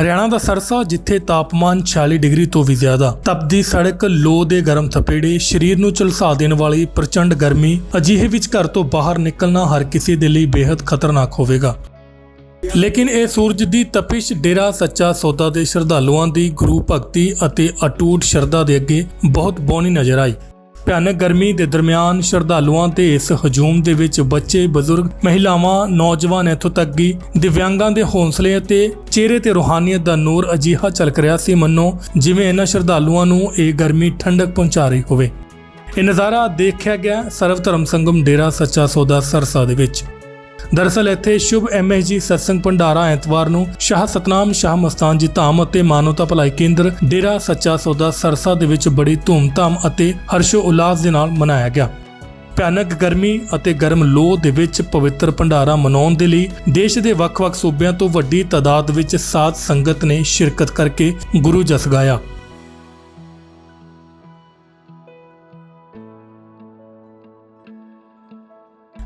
ਹਰਿਆਣਾ ਦਾ ਸਰਸਾ, ਜਿੱਥੇ ਤਾਪਮਾਨ 40 ਡਿਗਰੀ ਤੋਂ ਵੀ ਜ਼ਿਆਦਾ। ਤਪਦੀ ਸੜਕ ਲੋ ਦੇ ਗਰਮ ਥਪੇੜੇ, ਸਰੀਰ ਨੂੰ ਝੁਲਸਾ ਦੇਣ ਵਾਲੀ ਪ੍ਰਚੰਡ ਗਰਮੀ, ਅਜਿਹੇ ਵਿੱਚ ਘਰ ਤੋਂ ਬਾਹਰ ਨਿਕਲਣਾ ਹਰ ਕਿਸੇ ਦੇ ਲਈ ਬੇहद ਖਤਰਨਾਕ ਹੋਵੇਗਾ। ਲੇਕਿਨ ਇਹ ਸੂਰਜ ਦੀ ਤਪਿਸ਼ ਡੇਰਾ ਸੱਚਾ ਸੌਦਾ ਦੇ ਸ਼ਰਧਾਲੂਆਂ ਦੀ ਗੁਰੂ ਭਗਤੀ ਅਤੇ ਅਟੂਟ ਸ਼ਰਧਾ ਦੇ ਅੱਗੇ ਬਹੁਤ ਬੌਣੀ ਨਜ਼ਰ ਆਈ। ਭਿਆਨਕ ਗਰਮੀ ਦੇ ਦਰਮਿਆਨ ਸ਼ਰਧਾਲੂਆਂ ਦੇ ਇਸ ਹਜੂਮ ਦੇ ਵਿੱਚ ਬੱਚੇ, ਬਜ਼ੁਰਗ, ਮਹਿਲਾਵਾਂ, ਨੌਜਵਾਨ ਇੱਥੋਂ ਤੱਕ ਕਿ ਦਿਵਿਆਂਗਾਂ ਦੇ ਹੌਸਲੇ ਅਤੇ ਚਿਹਰੇ ਤੇ ਰੂਹਾਨੀਅਤ ਦਾ ਨੂਰ ਅਜੀਹਾ ਝਲਕ ਰਿਹਾ ਸੀ ਮੰਨੋ ਜਿਵੇਂ ਇਹਨਾਂ ਸ਼ਰਧਾਲੂਆਂ ਨੂੰ ਇਹ ਗਰਮੀ ਠੰਡਕ ਪਹੁੰਚਾ ਰਹੀ ਹੋਵੇ। ਇਹ ਨਜ਼ਾਰਾ ਦੇਖਿਆ ਗਿਆ ਸਰਵ ਧਰਮ ਸੰਗਮ ਡੇਰਾ ਸੱਚਾ ਸੌਦਾ ਸਰਸਾ ਦੇ ਵਿੱਚ। ਦਰਅਸਲ ਇੱਥੇ ਸ਼ੁਭ ਐਮਐਸਜੀ ਸਤਸੰਗ ਭੰਡਾਰਾ ਐਤਵਾਰ ਨੂੰ ਸ਼ਾਹ ਸਤਨਾਮ ਸ਼ਾਹ ਮਸਤਾਨ ਜੀ ਧਾਮ ਅਤੇ ਮਾਨਵਤਾ ਭਲਾਈ ਕੇਂਦਰ ਡੇਰਾ ਸੱਚਾ ਸੌਦਾ ਸਰਸਾ ਦੇ ਵਿੱਚ ਬੜੀ ਧੂਮਧਾਮ ਅਤੇ ਹਰਸ਼ੋ ਉਲਾਸ ਦੇ ਨਾਲ ਮਨਾਇਆ ਗਿਆ। ਭਿਆਨਕ ਗਰਮੀ ਅਤੇ ਗਰਮ ਲੋਹ ਦੇ ਵਿੱਚ ਪਵਿੱਤਰ ਭੰਡਾਰਾ ਮਨਾਉਣ ਦੇ ਲਈ ਦੇਸ਼ ਦੇ ਵੱਖ-ਵੱਖ ਸੂਬਿਆਂ ਤੋਂ ਵੱਡੀ ਤਾਦਾਦ ਵਿੱਚ ਸਾਧ ਸੰਗਤ ਨੇ ਸ਼ਿਰਕਤ ਕਰਕੇ ਗੁਰੂ ਜਸ ਗਾਇਆ।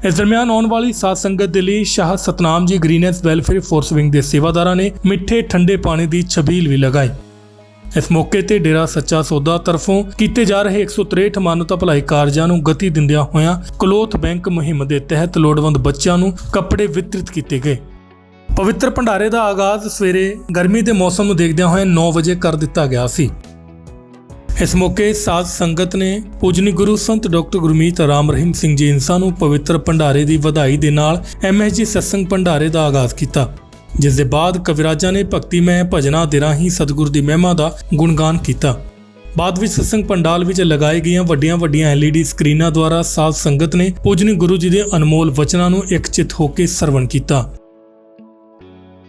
ਇਸ ਦਰਮਿਆਨ ਆਉਣ ਵਾਲੀ ਸਾਧ ਸੰਗਤ ਦੇ ਲਈ ਸ਼ਾਹ ਸਤਨਾਮ ਜੀ ਗ੍ਰੀਨੈਸ ਵੈਲਫੇਅਰ ਫੋਰਸ ਵਿੰਗ ਦੇ ਸੇਵਾਦਾਰਾਂ ਨੇ ਮਿੱਠੇ ਠੰਡੇ ਪਾਣੀ ਦੀ ਛਬੀਲ ਵੀ ਲਗਾਈ। ਇਸ ਮੌਕੇ ਤੇ ਡੇਰਾ ਸੱਚਾ ਸੌਦਾ ਤਰਫੋਂ ਕੀਤੇ ਜਾ ਰਹੇ 163 ਮਾਨਵਤਾ ਭਲਾਈ ਕਾਰਜਾਂ ਨੂੰ ਗਤੀ ਦਿੰਦਿਆਂ ਹੋਇਆਂ ਕਲੋਥ ਬੈਂਕ ਮੁਹਿੰਮ ਦੇ ਤਹਿਤ ਲੋੜਵੰਦ ਬੱਚਿਆਂ ਨੂੰ ਕੱਪੜੇ ਵਿਤਰਿਤ ਕੀਤੇ ਗਏ। ਪਵਿੱਤਰ ਭੰਡਾਰੇ ਦਾ ਆਗਾਜ਼ ਸਵੇਰੇ ਗਰਮੀ ਦੇ ਮੌਸਮ ਨੂੰ ਦੇਖਦਿਆਂ ਹੋਏ 9 ਵਜੇ ਕਰ ਦਿੱਤਾ ਗਿਆ ਸੀ। ਇਸ ਮੌਕੇ ਸਾਧ ਸੰਗਤ ਨੇ ਪੂਜਨੀ ਗੁਰੂ ਸੰਤ ਡਾਕਟਰ ਗੁਰਮੀਤ ਰਾਮ ਰਹੀਮ ਸਿੰਘ ਜੀ ਇਨਸਾਨ ਨੂੰ ਪਵਿੱਤਰ ਭੰਡਾਰੇ ਦੀ ਵਧਾਈ ਦੇ ਨਾਲ ਐਮਐਸਜੀ ਸਤਸੰਗ ਭੰਡਾਰੇ ਦਾ ਆਗਾਜ਼ ਕੀਤਾ, ਜਿਸ ਦੇ ਬਾਅਦ ਕਵਿਰਾਜਾਂ ਨੇ ਭਗਤੀਮੈ ਭਜਨਾਂ ਦੇ ਰਾਹੀਂ ਸਤਿਗੁਰ ਦੀ ਮਹਿਮਾ ਦਾ ਗੁਣਗਾਨ ਕੀਤਾ। ਬਾਅਦ ਵਿੱਚ ਸਤਸੰਗ ਪੰਡਾਲ ਵਿੱਚ ਲਗਾਏ ਗਈਆਂ ਵੱਡੀਆਂ ਵੱਡੀਆਂ ਐਲਈਡੀ ਸਕਰੀਨਾਂ ਦੁਆਰਾ ਸਾਧ ਸੰਗਤ ਨੇ ਪੂਜਨੀ ਗੁਰੂ ਜੀ ਦੇ ਅਨਮੋਲ ਵਚਨਾਂ ਨੂੰ ਇਕਚਿਤ ਹੋ ਕੇ ਸਰਵਣ ਕੀਤਾ।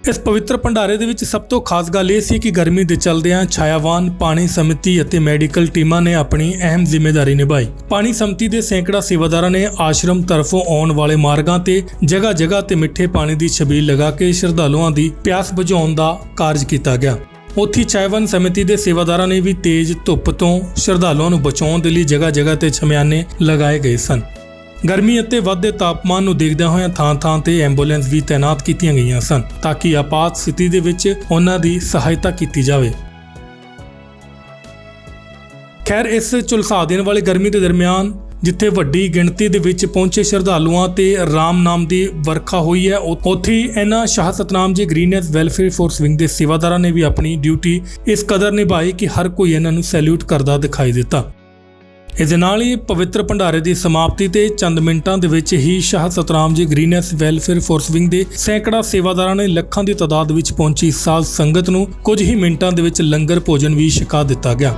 ਇਸ ਪਵਿੱਤਰ ਭੰਡਾਰੇ ਦੇ ਵਿੱਚ ਸਭ ਤੋਂ ਖਾਸ ਗੱਲ ਇਹ ਸੀ ਕਿ ਗਰਮੀ ਦੇ ਚਲਦਿਆਂ ਛਾਇਆਵਾਨ, ਪਾਣੀ ਸਮਿਤੀ ਅਤੇ ਮੈਡੀਕਲ ਟੀਮਾਂ ਨੇ ਆਪਣੀ ਅਹਿਮ ਜ਼ਿੰਮੇਵਾਰੀ ਨਿਭਾਈ। ਪਾਣੀ ਸਮਿਤੀ ਦੇ ਸੈਂਕੜਾ ਸੇਵਾਦਾਰਾਂ ਨੇ ਆਸ਼ਰਮ ਤਰਫੋਂ ਆਉਣ ਵਾਲੇ ਮਾਰਗਾਂ ਤੇ ਜਗ੍ਹਾ ਜਗ੍ਹਾ ਤੇ ਮਿੱਠੇ ਪਾਣੀ ਦੀ ਛਬੀਲ ਲਗਾ ਕੇ ਸ਼ਰਧਾਲੂਆਂ ਦੀ ਪਿਆਸ ਬੁਝਾਉਣ ਦਾ ਕਾਰਜ ਕੀਤਾ ਗਿਆ। ਉੱਥੇ ਚਾਇਵਨ ਸਮਿਤੀ ਦੇ ਸੇਵਾਦਾਰਾਂ ਨੇ ਵੀ ਤੇਜ਼ ਧੁੱਪ ਤੋਂ ਸ਼ਰਧਾਲੂਆਂ ਨੂੰ ਬਚਾਉਣ ਦੇ ਲਈ ਜਗ੍ਹਾ ਜਗ੍ਹਾ ਤੇ ਛਮਿਆਨੇ ਲਗਾਏ ਗਏ ਸਨ। ਗਰਮੀ ਅਤੇ ਵੱਧਦੇ ਤਾਪਮਾਨ ਨੂੰ ਦੇਖਦਿਆਂ ਹੋਇਆਂ ਥਾਂ-ਥਾਂ ਤੇ ਐਂਬੂਲੈਂਸ ਵੀ ਤਾਇਨਾਤ ਕੀਤੀਆਂ ਗਈਆਂ ਸਨ ਤਾਂ ਕਿ ਆਪਾਤ ਸਥਿਤੀ ਦੇ ਵਿੱਚ ਉਹਨਾਂ ਦੀ ਸਹਾਇਤਾ ਕੀਤੀ ਜਾਵੇ। ਖੈਰ, ਇਸ ਝੁਲਸਾ ਦੇਣ ਵਾਲੀ ਗਰਮੀ ਦੇ ਦਰਮਿਆਨ ਜਿੱਥੇ ਵੱਡੀ ਗਿਣਤੀ ਦੇ ਵਿੱਚ ਪਹੁੰਚੇ ਸ਼ਰਧਾਲੂਆਂ ਤੇ ਰਾਮ ਨਾਮ ਦੀ ਵਰਖਾ ਹੋਈ ਹੈ ਉੱਥੇ ਹੀ ਇਹਨਾਂ ਸ਼ਾਹ ਸਤਨਾਮ ਜੀ ਗ੍ਰੀਨੈਸ ਵੈਲਫੇਅਰ ਫੋਰਸ ਵਿੰਗ ਦੇ ਸੇਵਾਦਾਰਾਂ ਨੇ ਵੀ ਆਪਣੀ ਡਿਊਟੀ ਇਸ ਕਦਰ ਨਿਭਾਈ ਕਿ ਹਰ ਕੋਈ ਇਹਨਾਂ ਨੂੰ ਸੈਲੂਟ ਕਰਦਾ ਦਿਖਾਈ ਦਿੱਤਾ। ਇਸ ਦੇ ਨਾਲ ਹੀ ਪਵਿੱਤਰ ਭੰਡਾਰੇ ਦੀ ਸਮਾਪਤੀ ਤੇ ਚੰਦ ਮਿੰਟਾਂ ਦੇ ਵਿੱਚ ਹੀ ਸ਼ਾਹ ਸਤਨਾਮ ਜੀ ਗ੍ਰੀਨੈਸ ਵੈਲਫੇਅਰ ਫੋਰਸ ਵਿੰਗ ਦੇ ਸੈਂਕੜਾ ਸੇਵਾਦਾਰਾਂ ਨੇ ਲੱਖਾਂ ਦੀ ਤਾਦਾਦ ਵਿੱਚ ਪਹੁੰਚੀ ਸਾਧ ਸੰਗਤ ਨੂੰ ਕੁਝ ਹੀ ਮਿੰਟਾਂ ਦੇ ਵਿੱਚ ਲੰਗਰ ਭੋਜਨ ਵੀ ਛਕਾ ਦਿੱਤਾ ਗਿਆ।